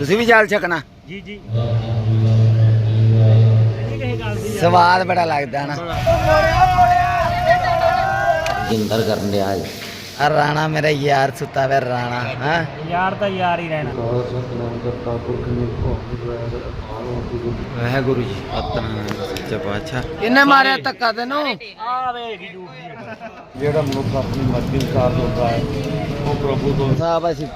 ਤੁਸੀਂ ਵੀ ਜਲ ਛਕਣਾ? ਜੀ ਜੀ। ਦੀ ਸਵਾਦ ਬੜਾ ਲੱਗਦਾ ਨਾ ਜਿੰਦਰ ਕਰਨ ਡਿਆ ਜੀ ਆ ਰਾਣਾ ਮੇਰਾ ਯਾਰ ਸੁੱਤਾ ਵੇ ਰਾਣਾ ਹਾਂ? ਯਾਰ ਤਾਂ ਯਾਰ ਹੀ ਰਹਿਣਾ। ਵਾਹਿਗੁਰੂ ਜੀ ਸਤਨਾਮ ਸੱਚਾ ਪਾਤਸ਼ਾਹ। ਕਿੰਨੇ ਮਾਰਿਆ ਧੱਕਾ ਤੈਨੂੰ? ਆ ਵੇਗੀ ਜੂ। ਜਿਹੜਾ ਮਨੁੱਖ ਆਪਣੀ ਮਰਜ਼ੀ ਅਨੁਸਾਰ ਹੁੰਦਾ ਹੈ ਉਹ ਪ੍ਰਭੂ ਤੋਂ ਸਾਹਿਬ ਅਸੀਂ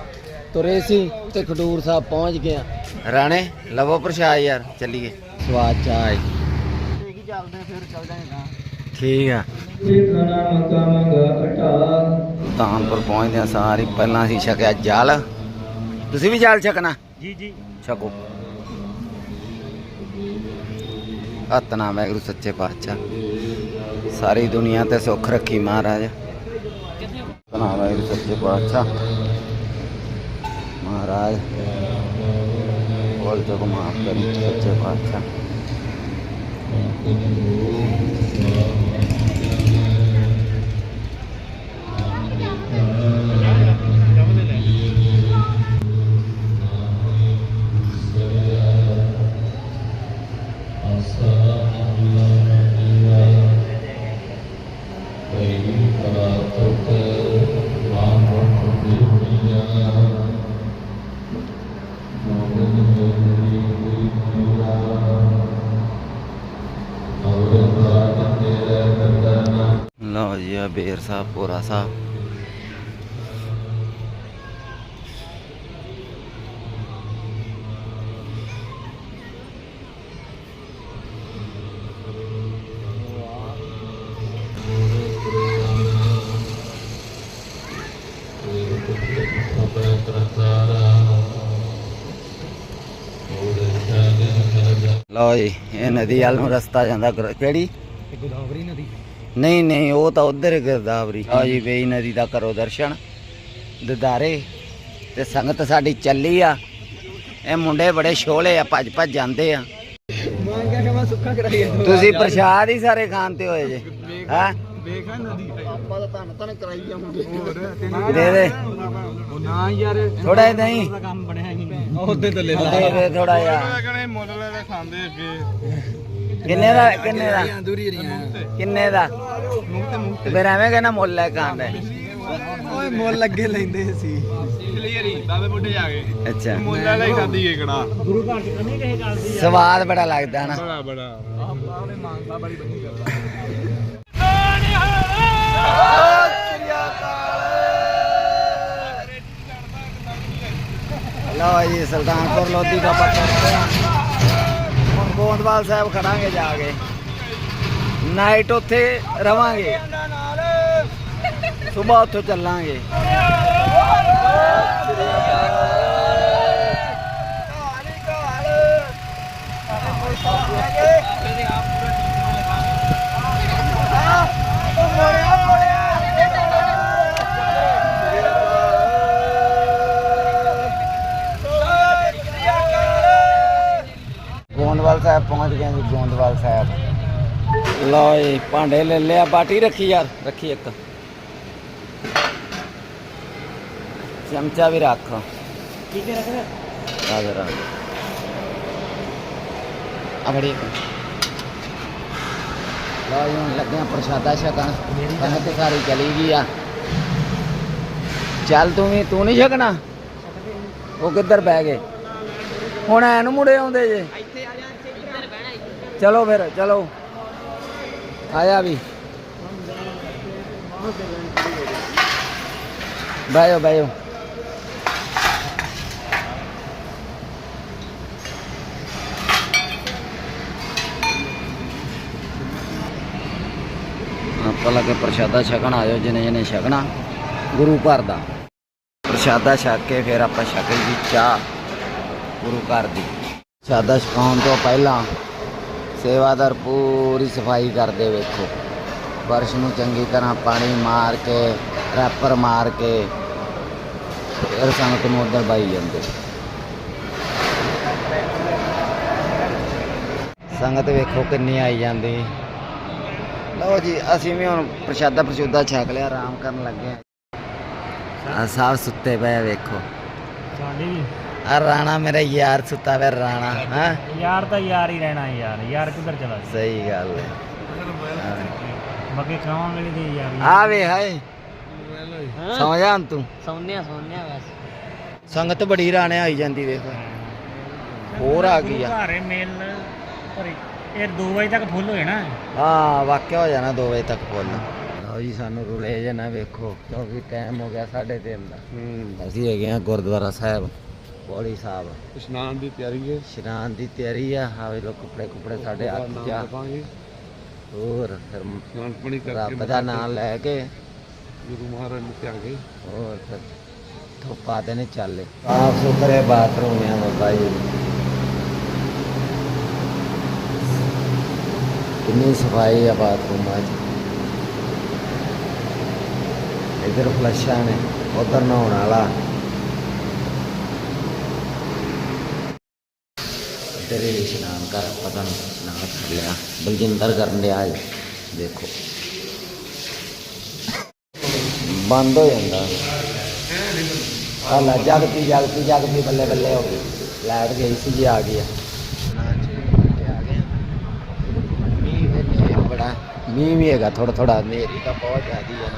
ਤੁਰੇ ਸੀ ਤੇ ਖਡੂਰ ਸਾਹਿਬ ਪਹੁੰਚ ਗਏ ਆ। ਰਾਣੇ ਲਵੋ ਪ੍ਰਸ਼ਾਦ ਯਾਰ ਚੱਲੀਏ। ਸਵਾਦ ਚਾਹ ਦੇਖੀ ਚੱਲਦੇ ਆ, ਫਿਰ ਚੱਲ ਜਾਏਗਾ ਠੀਕ ਆ। ਤਾਨਪੁਰ ਪਹੁੰਚਦੇ ਆ ਸਾਰੀ ਪਹਿਲਾਂ ਅਸੀਂ ਛਕਿਆ ਜਲ। ਤੁਸੀਂ ਵੀ ਜਲ ਛਕਣਾ? ਜੀ ਜੀ। ਛਕੋ। ਸਤਨਾਮ ਵਾਹਿਗੁਰੂ ਸੱਚੇ ਪਾਤਸ਼ਾਹ। ਸਾਰੀ ਦੁਨੀਆ ਤੇ ਸੁੱਖ ਰੱਖੀ ਮਹਾਰਾਜ। ਸਤਨਾਮ ਵਾਹਿਗੁਰੂ ਸੱਚੇ ਪਾਤਸ਼ਾਹ। ਮਹਾਰਾਜ ਬੋਲ ਜੋ ਕੋ ਮਾਫ ਕਰੀ ਸੱਚੇ ਪਾਤਸ਼ਾਹ ਆ, ਬੇਰ ਸਾਹਿਬ ਪੂਰਾ ਸਾਹਿਬ। ਲਓ ਜੀ, ਇਹ ਨਦੀ ਵੱਲ ਨੂੰ ਰਸਤਾ ਜਾਂਦਾ, ਕਿਹੜੀ? ਗੋਦਾਵਰੀ ਨਦੀ। ਨਹੀਂ ਨਹੀਂ ਉਹ ਤਾਂ ਉਧਰ ਗਰਦਾਵਰੀ। ਆ ਜੀ ਵੇਈ ਨਦੀ ਦਾ ਕਰੋ ਦਰਸ਼ਨ। ਦਿਦਾਰੇ ਤੇ ਸੰਗਤ ਸਾਡੀ ਚੱਲੀ ਆ। ਇਹ ਮੁੰਡੇ ਬੜੇ ਛੋਲੇ ਆ ਭੱਜ ਭੱਜ ਜਾਂਦੇ ਆ। ਤੁਸੀਂ ਪ੍ਰਸ਼ਾਦ ਹੀ ਸਾਰੇ ਖਾਂਦੇ ਹੋਏ ਜੇ ਹਾਂ? ਵੇਖਾ ਨਦੀ ਆਪਾਂ ਤਾਂ ਧੰਨ ਧੰਨ ਕਰਾਈ ਜਾਵਾਂਗੇ ਦੇ ਦੇ। ਉਹ ਨਾ ਯਾਰ ਥੋੜਾ ਜਿਹਾ ਨਹੀਂ। ਦਾ ਕੰਮ ਬਣਿਆ ਹੀ ਨਹੀਂ। ਉਹਦੇ ਥੱਲੇ ਦੇ ਦੇ ਥੋੜਾ ਜਿਹਾ। ਕਹਿੰਦੇ ਮੁੱਲ ਲੈ ਕੇ ਖਾਂਦੇ ਅੱਗੇ ਕਿੰਨੇ ਦਾ ਕਿੰਨੇ ਦਾ? ਕਿੰਨੇ ਦਾ? ਤੇ ਫਿਰ ਐਵੇਂ ਕਹਿੰਦਾ ਮੁੱਲ ਲੈ ਖਾਂਦਾ ਓਏ ਮੁੱਲ ਲੱਗੇ ਲੈਂਦੇ ਸੀ। ਕਲੀਅਰੀ ਬਾਬੇ ਬੁੱਢੇ ਜਾ ਕੇ ਅੱਛਾ। ਮੁੱਲ ਲੈ ਕੇ ਖਾਂਦੀ ਏ ਕੜਾ। ਗੁਰੂ ਘਰ ਚ ਕੰਨੇ ਕਿਸੇ ਗੱਲ ਦੀ ਸਵਾਦ ਬੜਾ ਲੱਗਦਾ ਨਾ। ਬੜਾ ਬੜਾ। ਕਰਦਾ ਜੀ ਸੁਲਤਾਨਪੁਰ ਲੋਧੀ ਦਾ ਪੱਤਰ ਹੁਣ ਗੋਂਦਵਾਲ ਸਾਹਿਬ ਖੜਾਂਗੇ ਜਾ ਕੇ। ਨਾਈਟ ਉੱਥੇ ਰਵਾਂਗੇ। ਸਵੇਰ ਉੱਥੋਂ ਚੱਲਾਂਗੇ। ਗੋਂਦਵਾਲ ਸਾਹਿਬ ਪਹੁੰਚ ਗਏ ਜੀ ਗੋਂਦਵਾਲ ਸਾਹਿਬ। ਲਓ ਜੀ ਭਾਂਡੇ ਲੈ ਲਿਆ ਬਾਟੀ ਰੱਖੀ ਯਾਰ ਰੱਖੀ ਇੱਕ। ਚਮਚਾ ਵੀ ਰੱਖ। ਕੀ ਕਰ ਰਿਹਾ ਆ ਜਰਾ ਆ ਬੜੀ ਲਓ ਹੁਣ ਲੱਗੇ ਆ ਪ੍ਰਸ਼ਾਦਾ ਛਕਣ। ਤੇ ਸਾਰੀ ਚਲੀ। ਗਈ ਆ। ਚੱਲ ਤੂੰ ਵੀ ਤੂੰ ਨਹੀਂ ਛਕਣਾ? ਉਹ ਕਿੱਧਰ ਬਹਿ ਗਏ? ਹੁਣ ਐਨ ਮੁੜੇ ਆਉਂਦੇ ਜੇ। ਚਲੋ ਫਿਰ ਚਲੋ। ਆਇਆ ਵੀ। Bio bio. ਆਪਾਂ ਲੱਗੇ ਪ੍ਰਸ਼ਾਦਾ ਛਕਣ, ਆਇਓ ਜਿਨੇ ਜਿਹਨੇ ਛਕਣਾ, ਗੁਰੂ ਘਰ ਦਾ। ਪ੍ਰਸ਼ਾਦਾ ਛਕ ਕੇ ਫਿਰ ਆਪਾਂ ਛਕੇ ਜੀ ਚਾਹ, ਗੁਰੂ ਘਰ ਦੀ। ਪ੍ਰਸ਼ਾਦਾ ਛਕਾਉਣ ਤੋਂ ਪਹਿਲਾਂ ਸੇਵਾਦਾਰ ਪੂਰੀ ਸਫ਼ਾਈ ਕਰਦੇ ਵੇਖੋ। ਬਰਸ਼ ਨੂੰ ਚੰਗੀ ਤਰ੍ਹਾਂ ਪਾਣੀ ਮਾਰ ਕੇ, ਰੈਪਰ ਮਾਰ ਕੇ, ਫਿਰ ਸੰਗਤ ਨੂੰ ਉਧਰ ਬਾਈ ਜਾਂਦੇ। ਸੰਗਤ ਵੇਖੋ ਕਿੰਨੀ ਆਈ ਜਾਂਦੀ। ਲਓ ਜੀ, ਅਸੀਂ ਵੀ ਹੁਣ ਪ੍ਰਸ਼ਾਦਾ ਪ੍ਰਸ਼ੂਦਾ ਛਕ ਲਿਆ, ਆਰਾਮ ਕਰਨ ਲੱਗੇ ਆ ਆਹ ਸੁੱਤੇ ਪਏ ਵੇਖੋ। ਸਾਡੇ ਵੀ। ਆ ਰਾਣਾ ਮੇਰਾ ਯਾਰ ਸੁੱਤਾ ਵੇ ਰਾਣਾ ਹਾਂ? ਯਾਰ ਤਾਂ ਯਾਰ ਹੀ ਰਹਿਣਾ ਯਾਰ ਯਾਰ ਕਿੱਧਰ ਚਲਾ ਗਿਆ? ਸਹੀ ਗੱਲ ਹੈ। ਬਾਕੀ ਖਾਵਾਂਗੇ ਨਹੀਂ ਤੇ ਯਾਰ। ਆ ਵੇ ਹਾਏ। ਸੌ ਤੂੰ। ਸੌਂਨਿਆ ਸੌਂਨਿਆ ਬਸ। ਸੰਗਤ ਬੜੀ ਰਾਣੇ ਆਈ ਜਾਂਦੀ ਵੇਖ। ਹੋਰ ਆ ਗਈ ਆ। ਘਰੇ ਮੇਲ ਪਰ ਇਹ 2 ਵਜੇ ਤੱਕ ਫੁੱਲ ਹੋ ਜਾਣਾ ਹਾਂ ਵਾਕਿਆ ਹੋ ਜਾਣਾ 2 ਵਜੇ ਤੱਕ ਫੁੱਲ। ਲਓ ਜੀ ਸਾਨੂੰ ਰੁਲੇ ਜੇ ਨਾ ਵੇਖੋ ਕਿਉਂਕਿ ਟਾਈਮ ਹੋ ਗਿਆ 3:30 ਦਾ। ਹੂੰ। ਅਸੀਂ ਹੈਗੇ ਆ ਗੁਰਦੁਆਰਾ ਸਾਹਿਬ। ਪੌੜੀ ਸਾਹਿਬ। ਇਸ਼ਨਾਨ ਦੀ ਤਿਆਰੀ ਹੈ? ਇਸ਼ਨਾਨ ਦੀ ਤਿਆਰੀ ਆ। ਹਾਵੇ ਲੋ ਕੱਪੜੇ ਕੁਪੜੇ ਸਾਡੇ ਹੱਥ ਚ ਆ। ਜਪਾਂਗੇ ਹੋਰ ਫਿਰ ਇਸ਼ਨਾਨ ਪਾਣੀ ਕਰਕੇ ਰੱਬ ਦਾ ਨਾਮ ਲੈ ਕੇ। ਗੁਰੂ ਮਹਾਰਾਜ ਨੂੰ ਧਿਆਗੇ ਹੋਰ ਫਿਰ ਧੁੱਪਾ ਦੇ ਨੇ ਚੱਲੇ ਸਾਫ਼ ਸੁਥਰੇ ਬਾਥਰੂਮ ਆ ਬਾਬਾ ਜੀ। ਕਿੰਨੀ ਸਫ਼ਾਈ ਆ ਬਾਥਰੂਮਾਂ 'ਚ। ਇਧਰ ਫਲਸ਼ਾਂ ਨੇ ਉਧਰ ਨਹਾਉਣ ਵਾਲਾ। ਤੇਰੇ ਇਸ਼ਨਾਨ ਕਰ, ਪਤਾ ਨਹੀਂ ਕਰ ਲਿਆ। ਬਲਜਿੰਦਰ ਕਰਨ ਡਿਆ ਜੀ ਦੇਖੋ। ਬੰਦ ਹੋ ਜਾਂਦਾ। ਆ ਲੈ ਜਗਤੀ ਜਗਤੀ ਜਗਤੀ ਬੱਲੇ ਬੱਲੇ ਹੋ ਗਈ। ਲਾਈਟ ਗਈ ਸੀ ਜੀ, ਆ ਗਈ ਆ। ਮੀਂਹ ਬੜਾ ਮੀਂਹ ਵੀ ਹੈਗਾ ਥੋੜਾ ਥੋੜਾ ਮੇਰੀ ਤਾਂ ਬਹੁਤ ਜ਼ਿਆਦੀ ਹੈ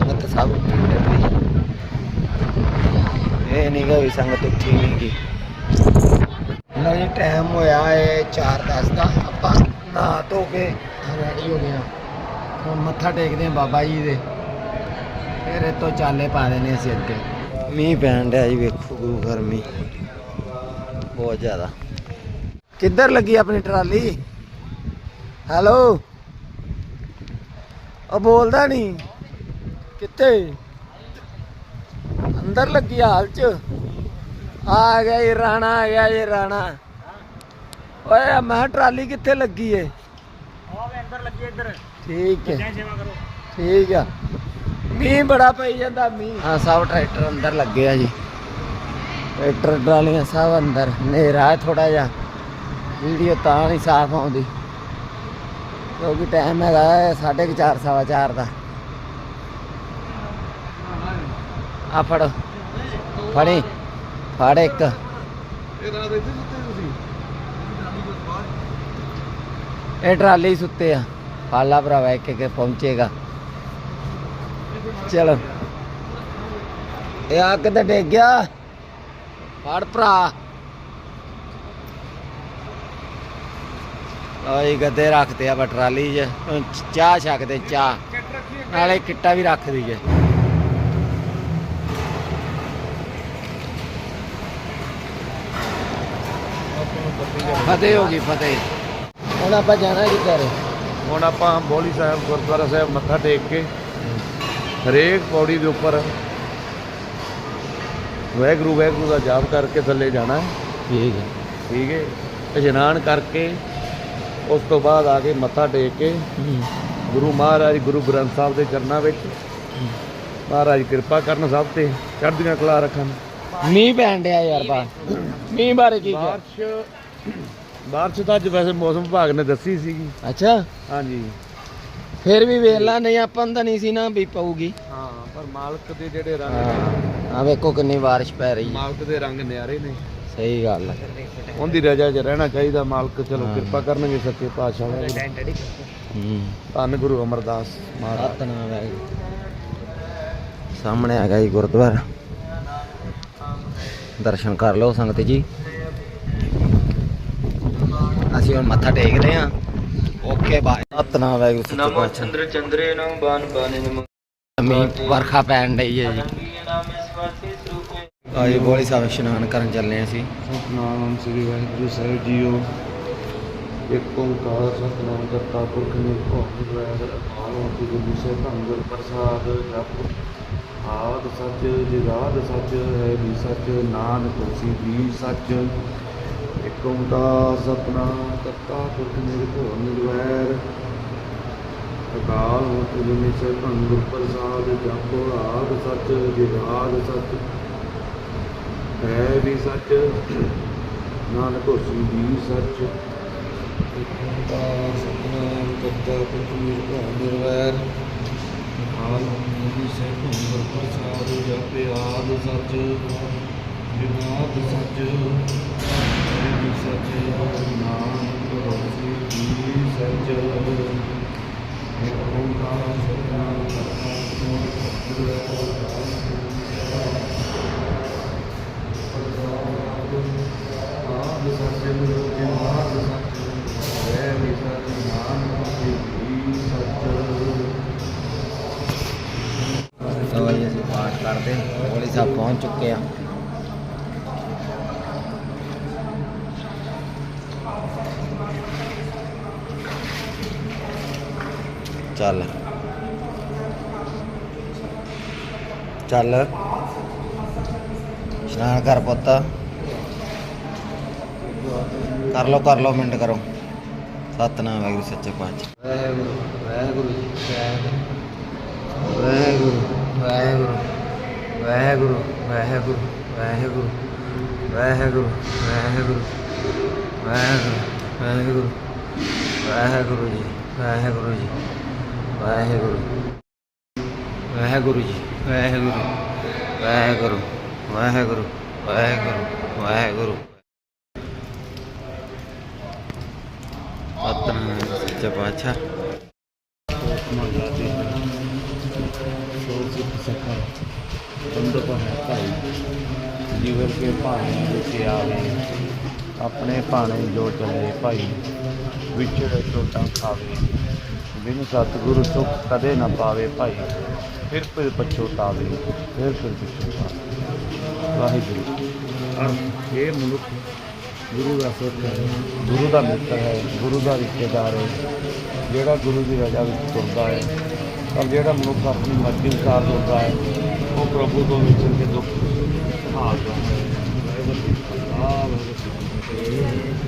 ਸੰਗਤ ਸਭ ਉੱਠੀ ਫਿਰਦੀ ਇਹ ਨਹੀਂ ਗਾ ਵੀ ਸੰਗਤ ਉੱਠੀ ਨਹੀਂ ਗੀ। ਲਓ ਜੀ ਟਾਈਮ ਹੋਇਆ ਹੈ 4:10 ਦਾ। ਆਪਾਂ ਨਹਾ ਧੋ ਕੇ ਰੈਡੀ ਹੋ ਗਏ ਹਾਂ। ਹੁਣ ਮੱਥਾ ਟੇਕਦੇ ਹਾਂ ਬਾਬਾ ਜੀ ਦੇ। ਫਿਰ ਇਹ ਤੋਂ ਚਾਲੇ ਪਾ ਦੇਣੇ ਅਸੀਂ ਅੱਗੇ। ਮੀਂਹ ਪੈਣ ਡਿਆ ਜੀ ਵੇਖੋ ਗੁਰੂ ਘਰ ਮੀਂਹ। ਬਹੁਤ ਜ਼ਿਆਦਾ। ਕਿੱਧਰ ਲੱਗੀ ਆਪਣੀ ਟਰਾਲੀ? ਹੈਲੋ ਉਹ ਬੋਲਦਾ ਨਹੀਂ ਕਿੱਥੇ? ਅੰਦਰ ਲੱਗੀ ਹਾਲ ਚ। ਆ ਗਿਆ ਇਹ ਰਾਣਾ ਆ ਗਿਆ ਇਹ ਰਾਣਾ। ਓਏ ਮੈਂ ਕਿਹਾ ਟਰਾਲੀ ਕਿੱਥੇ ਲੱਗੀ ਏ? ਉਹ ਵੀ ਅੰਦਰ ਲੱਗੀ ਇੱਧਰ। ਠੀਕ ਹੈ ਜੈ ਸੇਵਾ ਕਰੋ। ਠੀਕ ਆ। ਮੀਂਹ ਬੜਾ ਪਈ ਜਾਂਦਾ ਮੀਂਹ। ਹਾਂ ਸਭ ਟਰੈਕਟਰ ਅੰਦਰ ਲੱਗੇ ਆ ਜੀ। ਟਰੈਕਟਰ ਟਰਾਲੀਆਂ ਸਭ ਅੰਦਰ। ਹਨੇਰਾ ਥੋੜਾ ਜਿਹਾ। ਵੀਡੀਓ ਤਾਂ ਨਹੀਂ ਸਾਫ਼ ਆਉਂਦੀ। ਕਿਉਂਕਿ ਟਾਈਮ ਹੈਗਾ 4:30 ਸਵਾ ਚਾਰ ਦਾ। ਆ ਫੜ। ਫੜੀ। ਫੜ ਇੱਕ। ਇਹ ਰਾਤ ਇੱਥੇ ਸੁੱਤੇ ਤੁਸੀਂ? ਇਹ ਟਰਾਲੀ ਸੁੱਤੇ ਆ। ਪਾਲਾ ਭਰਾਵਾ ਇੱਕ ਇੱਕ ਪਹੁੰਚੇਗਾ। ਚਲੋ। ਇਹ ਆ ਕਿਤੇ ਡਿੱਗ ਗਿਆ। ਫੜ ਭਰਾ। ਆਈ ਗੱਦੇ ਰੱਖਦੇ ਆ ਵਾ ਟਰਾਲੀ 'ਚ। ਚਾਹ ਛਕਦੇ ਚਾਹ। ਨਾਲੇ ਕਿੱਟਾ ਵੀ ਰੱਖ ਦਈਏ। ਫਤਿਹ ਹੋ ਗਈ ਫਤਿਹ। ਹੁਣ ਆਪਾਂ ਜਾਣਾ ਕਿੱਧਰ ਹੁਣ ਆਪਾਂ ਬੋਲੀ ਸਾਹਿਬ ਗੁਰਦੁਆਰਾ ਸਾਹਿਬ ਮੱਥਾ ਟੇਕ ਕੇ ਹਰੇਕ ਪੌੜੀ ਦੇ ਉੱਪਰ ਵਾਹਿਗੁਰੂ ਵਾਹਿਗੁਰੂ ਦਾ ਜਾਪ ਕਰਕੇ ਥੱਲੇ ਜਾਣਾ। ਹੈ ਠੀਕ ਹੈ। ਠੀਕ ਹੈ। ਇਸ਼ਨਾਨ ਕਰਕੇ ਉਸ ਤੋਂ ਬਾਅਦ ਆ ਕੇ ਮੱਥਾ ਟੇਕ ਕੇ ਗੁਰੂ ਮਹਾਰਾਜ ਗੁਰੂ ਗ੍ਰੰਥ ਸਾਹਿਬ ਦੇ ਚਰਨਾਂ ਵਿੱਚ ਮਹਾਰਾਜ ਕਿਰਪਾ ਕਰਨ ਸਭ ਤੇ ਚੜ੍ਹਦੀਆਂ ਕਲਾ ਰੱਖਣ। ਮੀਂਹ ਪੈਣ ਡਿਆ ਯਾਰ ਬਾ ਮੀਂਹ ਬਾਰੇ ਕੀ ਕਿਹਾ? ਬਾਰਿਸ਼ ਬਾਰਿਸ਼ ਤਾਂ ਅੱਜ ਵੈਸੇ ਮੌਸਮ ਵਿਭਾਗ ਨੇ ਦੱਸੀ ਸੀਗੀ। ਅੱਛਾ। ਹਾਂਜੀ। ਫਿਰ ਵੀ ਵੇਖ ਲਾ ਨਹੀਂ ਆਪਾਂ ਨੂੰ ਤਾਂ ਨਹੀਂ ਸੀ ਨਾ ਵੀ ਪਊਗੀ। ਹਾਂ ਪਰ ਮਾਲਕ ਦੇ ਜਿਹੜੇ ਰੰਗ ਨੇ। ਆ ਵੇਖੋ ਕਿੰਨੀ ਬਾਰਿਸ਼ ਪੈ ਰਹੀ ਹੈ। ਮਾਲਕ ਦੇ ਰੰਗ ਨਿਆਰੇ ਨੇ। ਸਹੀ ਗੱਲ ਹੈ। ਉਹਦੀ ਰਜਾ 'ਚ ਰਹਿਣਾ ਚਾਹੀਦਾ ਮਾਲਕ। ਚਲੋ। ਕਿਰਪਾ ਕਰਨਗੇ ਸੱਚੇ ਪਾਤਸ਼ਾਹ ਵਾਹਿਗੁਰੂ। ਹੂੰ। ਧੰਨ ਗੁਰੂ ਅਮਰਦਾਸ ਮਹਾਰਾਜ। ਸਤਨਾਮ ਹੈ ਸਾਹਮਣੇ ਆ ਗਿਆ ਜੀ ਗੁਰਦੁਆਰਾ। ਦਰਸ਼ਨ ਕਰ ਲਓ ਸੰਗਤ ਜੀ। ਅਸੀਂ ਹੁਣ ਮੱਥਾ ਟੇਕਦੇ ਹਾਂ। Okay bye. ਸਤਨਾਮ ਹੈ ਨਮੋ ਚੰਦਰ ਚੰਦਰੇ ਨਮ ਬਾਨ ਬਾਨੇ ਨਮ। ਮੀਂਹ ਵਰਖਾ ਪੈਣ ਡਈ ਹੈ ਜੀ। ਆਜੀ ਬੋਲੀ ਸਾਹਿਬ ਇਸ਼ਨਾਨ ਕਰਨ ਚੱਲੇ ਅਸੀਂ। ਸਤਨਾਮ ਸ੍ਰੀ ਵਾਹਿਗੁਰੂ ਸਾਹਿਬ ਜੀਓ। ਇੱਕ ਓੰਕਾਰ ਸਤਨਾਮ ਕਰਤਾ ਪੁਰਖ ਨਿਰਭਉ ਨਿਰਵੈਰ ਆਲੋ ਗੁਰੂ ਸਾਹਿਬ ਧੰਗਰ ਪ੍ਰਸਾਦ ਜਪ। ਆਦ ਸੱਚ ਜਗਾਦ ਸੱਚ ਹੈ ਵੀ ਸੱਚ ਨਾਨਕ ਹੋਸੀ ਵੀ ਸੱਚ। ਇੱਕ ਓੰਕਾਰ ਸਤਨਾਮ ਕਰਤਾ ਪੁਰਖ ਨਿਰਭਉ, ਨਿਰਵੈਰ। ਅਕਾਲ ਮੂਰਤ ਜੁਨੀ ਸੇ ਧੰਗਰ ਪ੍ਰਸਾਦ, ਜਪ ਆਦ ਸੱਚ ਜਗਾਦ ਸੱਚ। ਹੈ ਵੀ ਸੱਚ, ਨਾਨਕ ਹੋਸੀ ਵੀ ਸੱਚ। ਓੰਕਾਰ ਸਤਨਾਮ ਕਰਤਾ ਪੁਰਖ ਨਿਰਭਉ, ਨਿਰਵੈਰ। ਆਲ ਮੂਰਤੀ ਸੇ ਭੰਗਰ ਪ੍ਰਸਾਦ, ਜਪਿ ਆਦ ਸੱਚ ਜਵਾਬ ਸੱਚ ਜੀ ਸੱਚ ਨਾਨਕ ਹੋਸੀ ਜੀ ਸੱਚ ਇੱਕ ਓੰਕਾਰ ਸਤਿਨਾਮ ਕਰਤਾ ਆਦ ਸੱਚ ਮੁਖ ਜਵਾਬ ਸੱਚ ਵੈ ਵੀ ਸੱਚ ਨਾਨਕ ਹੋਸੀ ਜੀ ਸੱਚ ਲਓ ਜੀ ਅਸੀਂ ਪਾਠ ਕਰਦੇ ਗੋਲੀ ਸਾਹਿਬ ਪਹੁੰਚ ਚੁੱਕੇ ਆ। ਚੱਲ। ਚੱਲ। ਇਸ਼ਨਾਨ ਕਰ ਪੁੱਤ। ਕਰ ਲਓ ਕਰ ਲਓ, ਮਿੰਟ ਕਰੋ। ਸਤਨਾਮ ਵਾਹਿਗੁਰੂ, ਸੱਚੇ ਪਾਤਸ਼ਾਹ। ਵਾਹਿਗੁਰੂ ਵਾਹਿਗੁਰੂ ਜੀ ਵਾਹਿਗੁਰੂ ਵਾਹਿਗੁਰੂ ਵਾਹਿਗੁਰੂ। ਵਾਹਿਗੁਰੂ ਵਾਹਿਗੁਰੂ ਵਾਹਿਗੁਰੂ ਵਾਹਿਗੁਰੂ ਵਾਹਿਗੁਰੂ ਵਾਹਿਗੁਰੂ ਵਾਹਿਗੁਰੂ ਜੀ ਵਾਹਿਗੁਰੂ ਜੀ ਵਾਹਿਗੁਰੂ ਵਾਹਿਗੁਰੂ ਜੀ ਵਾਹਿਗੁਰੂ ਵਾਹਿਗੁਰੂ ਵਾਹਿਗੁਰੂ ਵਾਹਿਗੁਰੂ ਵਾਹਿਗੁਰੂ ਸਤਨਾਮ ਸੱਚਾ ਪਾਤਸ਼ਾਹ ਬੰਦ ਹੈ ਭਾਈ ਜੀਵਨ ਕੇ ਭਾਣੇ ਵਿੱਚ ਆਵੇ ਆਪਣੇ ਭਾਣੇ ਜੋ ਚੱਲੇ ਭਾਈ ਵਿਛੜੇ ਟੋਟਾਂ ਖਾਵੇ ਬਿਨ ਸਤਿਗੁਰੂ ਸੁਖ ਕਦੇ ਨਾ ਪਾਵੇ ਭਾਈ ਫਿਰ ਫਿਰ ਪਛੋਤਾਵੇ ਫਿਰ ਫਿਰ ਪਛੋਤਾਵੇ ਵਾਹਿਗੁਰੂ ਅਰਥ ਇਹ ਮਨੁੱਖ ਗੁਰੂ ਦਾ ਸੁੱਖ ਹੈ ਗੁਰੂ ਦਾ ਮਿੱਤਰ ਹੈ ਗੁਰੂ ਦਾ ਰਿਸ਼ਤੇਦਾਰ ਹੈ ਜਿਹੜਾ ਗੁਰੂ ਦੀ ਰਜ਼ਾ ਵਿੱਚ ਤੁਰਦਾ ਹੈ ਪਰ ਜਿਹੜਾ ਮਨੁੱਖ ਆਪਣੀ ਮਰਜ਼ੀ ਅਨੁਸਾਰ ਤੁਰਦਾ ਹੈ ਉਹ ਪ੍ਰਭੂ ਤੋਂ ਵਿਚਰ ਕੇ ਦੁੱਖ ਹਾਲ ਦਾ ਵਾਹਿਗੁਰੂ ਵਾਹਿਗੁਰੂ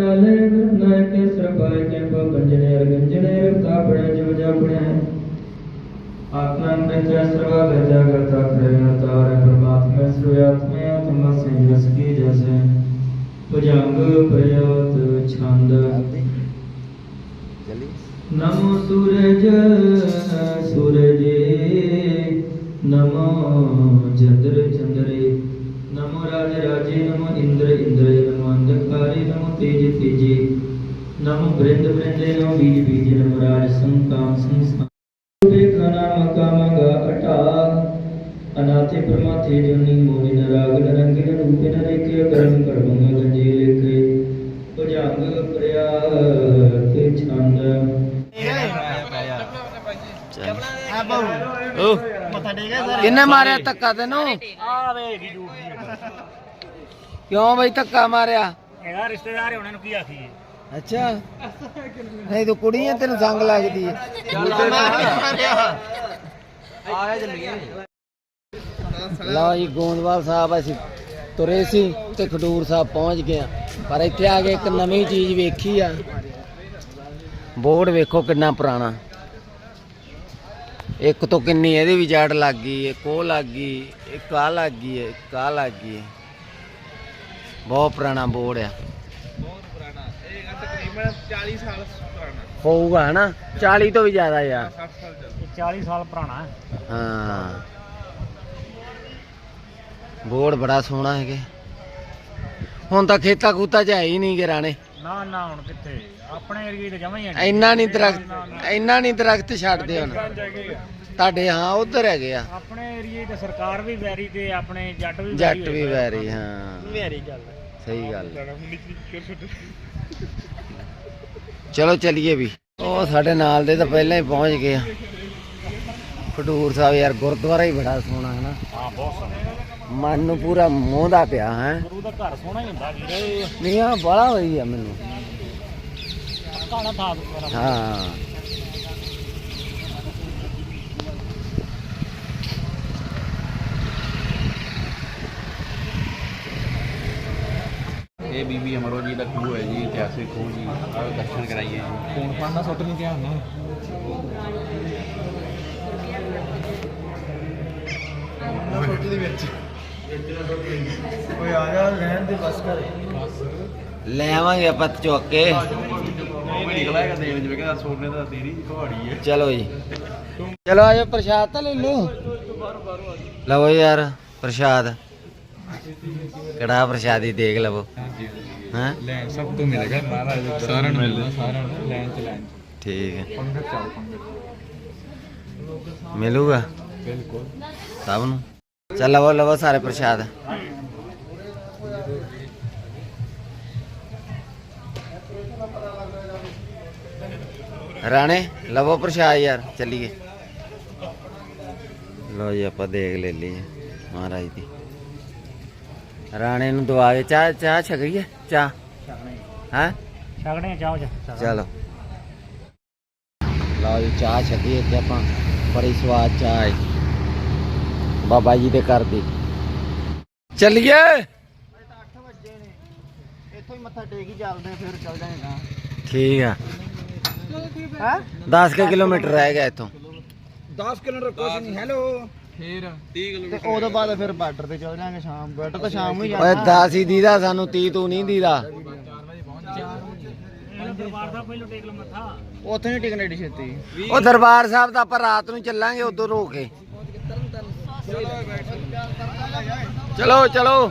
ਨਾਲੇ ਨਾਇ ਕੇ ਸਰਬਾਇ ਕੇ ਬੰਜਨੇ ਰੰਜਨੇ ਤਾਪੜੇ ਜੋ ਜਾਪਣੇ ਆਤਮਨ ਬੇਚਾ ਸਰਵਾ ਬੇਚਾ ਕਰਤਾ ਪ੍ਰੇਰਣ ਤਾਰ ਪਰਮਾਤਮਾ ਸੁਆਤਮੇ ਆਤਮਾ ਸੰਜਸ ਕੀ ਜਸੇ ਭੁਜੰਗ ਪ੍ਰਯਤ ਛੰਦ। ਨਮੋ ਸੂਰਜ ਸੂਰਜੇ ਨਮੋ ਚੰਦਰ ਚੰਦਰੇ। ਨਮੋ ਰਾਜ ਰਾਜੇ ਨਮੋ ਤੇਜ ਤੇਜੇ ਨਮੋ ਬ੍ਰਿੰਦ ਬ੍ਰਿੰਦੇ ਨਮੋ ਬੀਜ ਬੀਜ ਨਮੋ ਰਾਜ ਸੰਕਾਮ ਸੰਸਾਰ ਦੇਖਾ ਨਾਮ ਕਾਮਗਾ ਅਟਾ ਅਨਾਥੇ ਪ੍ਰਮਾਥੇ ਜੁਨੀ ਮੋਹਿ ਨਰਾਗ ਨਰੰਗੀ ਰੂਪੇ ਨ ਰੇਖੇ ਕਰਮ ਕਰਮੰਗ ਗੰਜੇ ਲੇਖੇ ਭੁਜੰਗ ਪ੍ਰਿਆ ਤੇ ਛੰਦ। ਸਰ ਕਿੰਨੇ ਮਾਰਿਆ ਧੱਕਾ ਤੈਨੂੰ? ਆ ਜੂ। ਕਿਉਂ ਬਈ ਧੱਕਾ ਮਾਰਿਆ? ਹੈਗਾ ਰਿਸ਼ਤੇਦਾਰ ਹੈ ਉਹਨਾਂ ਨੂੰ ਕੀ ਆਖੀਏ? ਅੱਛਾ। ਨਹੀਂ ਤੂੰ ਕੁੜੀ ਐ ਤੈਨੂੰ ਸੰਗ ਲੱਗਦੀ ਐ ਲਓ ਜੀ ਗੋਂਦਵਾਲ ਸਾਹਿਬ ਅਸੀਂ ਤੁਰੇ ਸੀ ਤੇ ਖਡੂਰ ਸਾਹਿਬ ਪਹੁੰਚ ਗਏ ਪਰ ਇੱਥੇ ਆ ਕੇ ਇੱਕ ਨਵੀਂ ਚੀਜ਼ ਵੇਖੀ ਆ। ਬੋਰਡ ਵੇਖੋ ਕਿੰਨਾ ਪੁਰਾਣਾ। ਇੱਕ ਤੋਂ ਕਿੰਨੀ ਇਹਦੀ ਵੀ ਜੜ ਲੱਗ ਗਈ ਇੱਕ ਉਹ ਲੱਗ ਗਈ ਇੱਕ ਆ ਲੱਗ ਗਈ ਹੈ, ਇੱਕ ਆ ਲੱਗ ਗਈ। ਬਹੁਤ ਪੁਰਾਣਾ ਬੋਰਡ ਆ। ਹੋਊਗਾ ਹਨਾ? 40 ਤੋਂ ਵੀ ਜ਼ਿਆਦਾ ਯਾਰ। ਇਹ 40 ਸਾਲ ਪੁਰਾਣਾ ਹੈ। ਹਾਂ। ਬੋਰਡ ਬੜਾ ਸੋਹਣਾ ਹੈਗੇ। ਹੁਣ ਤਾਂ ਖੇਤਾਂ ਖੂਤਾ ਚ ਹੈ ਹੀ ਨਹੀਂ ਗਰਾਣੇ ਨਾ। ਨਾ ਹੁਣ ਕਿੱਥੇ? ਆਪਣੇ ਏਰੀਏ ਤੇ ਜਮਾ ਹੀ ਹੈ ਇੰਨਾ ਨਹੀਂ ਦਰਖਤ ਇੰਨਾ ਨਹੀਂ ਦਰਖਤ ਛੱਡਦੇ ਹੁਣ। ਤੁਹਾਡੇ ਹਾਂ ਉਧਰ ਹੈਗੇ ਆ। ਆਪਣੇ ਏਰੀਏ ਤੇ ਸਰਕਾਰ ਵੀ ਵੈਰੀ ਤੇ ਆਪਣੇ ਜੱਟ ਵੀ ਜੱਟ ਵੀ ਵੈਰੀ ਹਾਂ। ਵੈਰੀ ਚੱਲ ਸਹੀ ਗੱਲ। ਚਲੋ ਚਲੀਏ ਵੀ। ਉਹ ਸਾਡੇ ਨਾਲ ਦੇ ਤਾਂ ਪਹਿਲਾਂ ਹੀ ਪਹੁੰਚ ਗਏ ਆ। ਖਡੂਰ ਸਾਹਿਬ ਯਾਰ ਗੁਰਦੁਆਰਾ ਹੀ ਬੜਾ ਸੋਹਣਾ ਹੈ ਨਾ। ਹਾਂ ਬਹੁਤ ਸੋਹਣਾ। ਮਨ ਨੂੰ ਪੂਰਾ ਮੋਹਦਾ ਪਿਆ ਹੈ। ਗੁਰੂ ਦਾ ਘਰ ਸੋਹਣਾ ਹੀ ਹੁੰਦਾ ਵੀਰੇ। ਨਹੀਂ ਆ ਬੜਾ ਵਧੀਆ ਮੈਨੂੰ ਹਾਂ। ਬੀਬੀ ਅਮਰੋ ਜੀ ਦਾ ਖੂਹ ਹੈ ਜੀ ਇਤਿਹਾਸਿਕ ਖੂਹ ਜੀ ਆਓ ਦਰਸ਼ਨ ਕਰਾਈਏ ਜੀ। ਫੋਨ ਪਾਣਾ ਸੁੱਟ ਨਹੀਂ ਧਿਆਨ ਨਾਲ ਓਏ ਆ ਜਾ ਰਹਿਣ ਦੇ ਬਸ ਕਰ। ਲੈ ਆਵਾਂਗੇ ਆਪਾਂ ਚੁੱਕ ਕੇ। ਉਹ ਵੀ ਨਿਕਲ ਆਏਗਾ ਦੇਣ ਜਿਵੇਂ ਕਿ ਸੋਨੇ ਦਾ ਤੇਰੀ ਘਵਾੜੀ ਹੈ। ਚਲੋ ਜੀ। ਚਲੋ ਆਜੋ ਪ੍ਰਸ਼ਾਦ ਤਾਂ ਲੈ ਲਓ। ਲਵੋ ਯਾਰ ਪ੍ਰਸ਼ਾਦ। ਕੜਾ ਪ੍ਰਸ਼ਾਦੀ ਦੇਖ ਲਵੋ। ਹਾਂ? ਲੈਣ ਸਭ ਤੋਂ ਮਿਲੇਗਾ ਮਹਾਰਾਜ ਸਾਰਿਆਂ ਨੂੰ ਮਿਲਦਾ ਸਾਰਿਆਂ ਨੂੰ ਲੈਣ ਚ ਲੈਣ ਠੀਕ ਹੈ। ਪੰਗਤ ਚਾਓ ਪੰਗਤ ਮਿਲੂਗਾ? ਬਿਲਕੁਲ। ਸਭ ਨੂੰ? ਚੱਲ ਲਵੋ ਲਵੋ ਸਾਰੇ ਪ੍ਰਸ਼ਾਦ। ਰਾਣੇ ਲਵੋ ਪ੍ਰਸ਼ਾਦ ਯਾਰ ਚੱਲੀਏ। ਲੋ ਜੀ ਆਪਾਂ ਦੇਖ ਲੈ ਲਈ ਮਹਾਰਾਜ ਦੀ। ਰਾਣੇ ਨੂੰ ਦਵਾ ਕੇ ਚਾਹ ਚਾਹ ਛਕਈਏ ਚਾਹ। ਹੈ? ਛਕਣੇ ਚਾਹੋ ਚਲੋ। ਲਓ ਜੀ ਚਾਹ ਛਕੀਏ ਤੇ ਆਪਾਂ ਬੜੀ ਸਵਾਦ ਚਾਹ ਹੈ ਬਾਬਾ ਜੀ ਦੇ ਘਰ ਦੀ। ਚੱਲੀਏ! ਇੱਥੋਂ ਹੀ ਮੱਥਾ ਟੇਕ ਹੀ ਚੱਲਦੇ ਫਿਰ ਚੱਲ ਜਾਏਗਾ ਠੀਕ ਆ। ਹਾਂ? 10 ਕੁ ਕਿਲੋਮੀਟਰ ਰਹਿ ਗਿਆ ਇੱਥੋਂ। 10 ਕਿਲੋਮੀਟਰ ਕੁਝ ਨਹੀਂ ਹੈਲੋ। ਫੇਰ। 30 ਤੇ ਉਦੋਂ ਬਾਅਦ ਫਿਰ ਬਾਰਡਰ ਤੇ ਚੱਲ ਜਾਾਂਗੇ ਸ਼ਾਮ ਬਾਰਡਰ ਤਾਂ ਸ਼ਾਮ ਨੂੰ ਹੀ ਓਏ ਜਾਣਾ। 10 ਹੀ ਦੀਦਾ ਸਾਨੂੰ 30 ਤੂੰ ਨਹੀਂ ਦੀਦਾ। ਦਰਬਾਰ ਸਾਹਿਬ ਪਹਿਲਾਂ ਟੇਕ ਲਓ ਮੱਥਾ। ਉੱਥੇ ਨਹੀਂ ਟਿਕਣੇ ਏਡੀ ਛੇਤੀ। ਉਹ ਦਰਬਾਰ ਸਾਹਿਬ ਤਾਂ ਆਪਾਂ ਰਾਤ ਨੂੰ ਚੱਲਾਂਗੇ ਉਦੋਂ ਰੋ ਕੇ। ਚਲੋ ਚਲੋ।